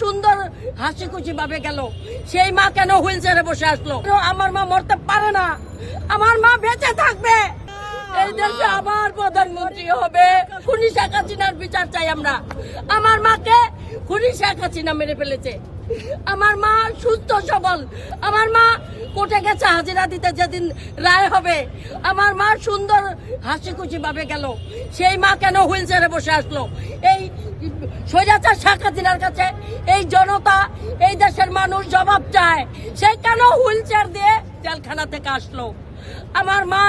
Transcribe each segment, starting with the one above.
সুন্দর হাসি খুশি ভাবে গেল। সেই মা কেন হুইল চেয়ারে বসে আসলো? আমার মা মরতে পারে না। আমার মা বেঁচে থাকবে। আবার প্রধানমন্ত্রী হবে। খুনি শেখ হাসিনার বিচার চাই আমরা। আমার মাকে খুনি শেখ হাসিনা মেরে ফেলেছে। আমার মা সুস্থ, সবল। আমার মা কোর্টে গেছে, হাজিরা দিতে যেদিন রায় হবে। আমার মা সুন্দর হাসি খুশি ভাবে গেল। সেই মা কেন হুইল চেয়ারে বসে আসলো? এই সোজাচার শেখ হাসিনার কাছে এই জনতা, এই দেশের মানুষ জবাব চায়। সে কেন হুইল চেয়ার দিয়ে জেলখানা থেকে আসলো? আমার মা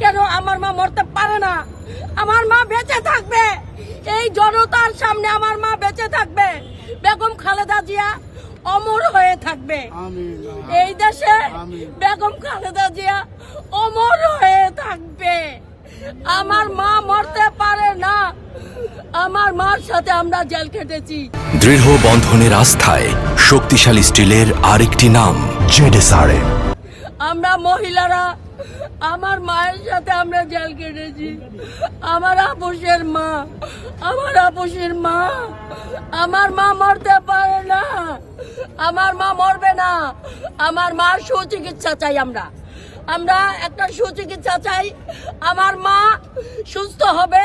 কেন আমার মা মরতে পারে না? আমার মা বেঁচে থাকবে। এই জনতার সামনে আমার মা বেঁচে থাকবে। বেগম খালেদা জিয়া অমর হয়ে থাকবে। এই দেশে বেগম খালেদা জিয়া অমর হয়ে থাকবে। আমার মা মরতে পারে না। আমার মার সাথে আমরা জেল কেটেছি দৃঢ় বন্ধনের আস্থায় শক্তিশালী স্টিলের আরেকটি নাম জেডেসআরএম। আমরা মহিলারা, আমার মায়ের সাথে আমরা জেল কেটেছি। আমার আপুসের মা, আমার আপুসের মা, আমার মা মরতে পারে না। আমার মা মরবে না। আমার মার সুচিকিৎসা চাই আমরা। আমরা একটা সুচিকিৎসা চাই। আমার মা সুস্থ হবে,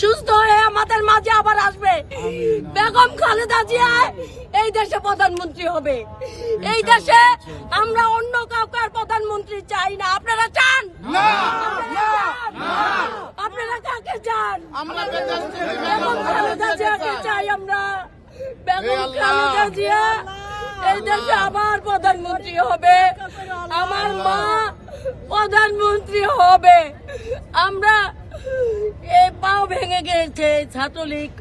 সুস্থ হয়ে আমাদের মাঝে আবার বেগম খালেদা জিয়া এই দেশে প্রধানমন্ত্রী হবে। এই দেশে আমরা অন্য কাউকে আর প্রধানমন্ত্রী চাই না। আপনারা চান? আপনারা কাকে চান? বেগম খালেদা জিয়াকে চাই আমরা। বেগম খালেদা জিয়া এই দেশে আবার প্রধানমন্ত্রী হবে। আমার মা প্রধানমন্ত্রী হবে। আমরা এই পাও ভেঙে গেছে ছাত্রলীগ।